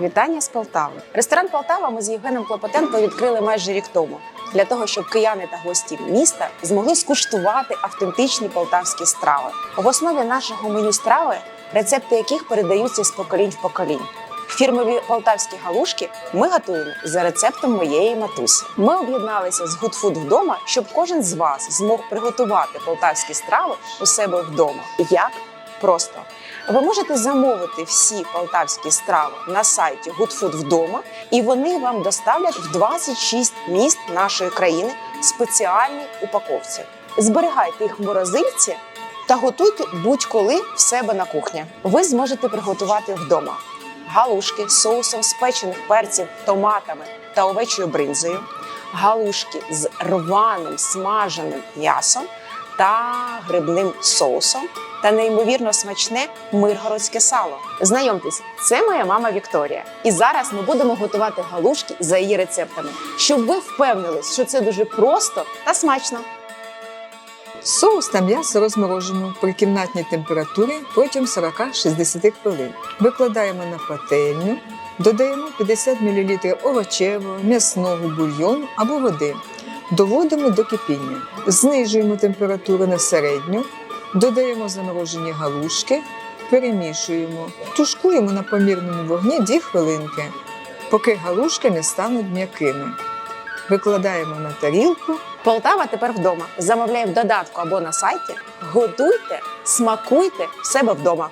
Вітання з Полтави. Ресторан Полтава ми з Євгеном Клопотенко відкрили майже рік тому для того, щоб кияни та гості міста змогли скуштувати автентичні полтавські страви. В основі нашого меню страви рецепти яких передаються з поколінь в поколінь. Фірмові полтавські галушки ми готуємо за рецептом моєї матусі. Ми об'єдналися з Food вдома, щоб кожен з вас змог приготувати полтавські страви у себе вдома. Як? Просто ви можете замовити всі полтавські страви на сайті Good Food вдома, і вони вам доставлять в 26 міст нашої країни в спеціальній упаковці. Зберігайте їх в морозильці та готуйте будь-коли в себе на кухні. Ви зможете приготувати вдома галушки з соусом з печених перців, томатами та овечою бринзою, галушки з рваним смаженим м'ясом та грибним соусом та неймовірно смачне миргородське сало. Знайомтесь, це моя мама Вікторія. І зараз ми будемо готувати галушки за її рецептами, щоб ви впевнились, що це дуже просто та смачно. Соус та м'ясо розморожуємо при кімнатній температурі протягом 40-60 хвилин. Викладаємо на пательню, додаємо 50 мл овочевого, м'ясного бульйону або води. Доводимо до кипіння. Знижуємо температуру на середню, додаємо заморожені галушки, перемішуємо, тушкуємо на помірному вогні 2 хвилинки, поки галушки не стануть м'якими. Викладаємо на тарілку Полтава тепер вдома. Замовляє в додатку або на сайті. Готуйте, смакуйте в себе вдома.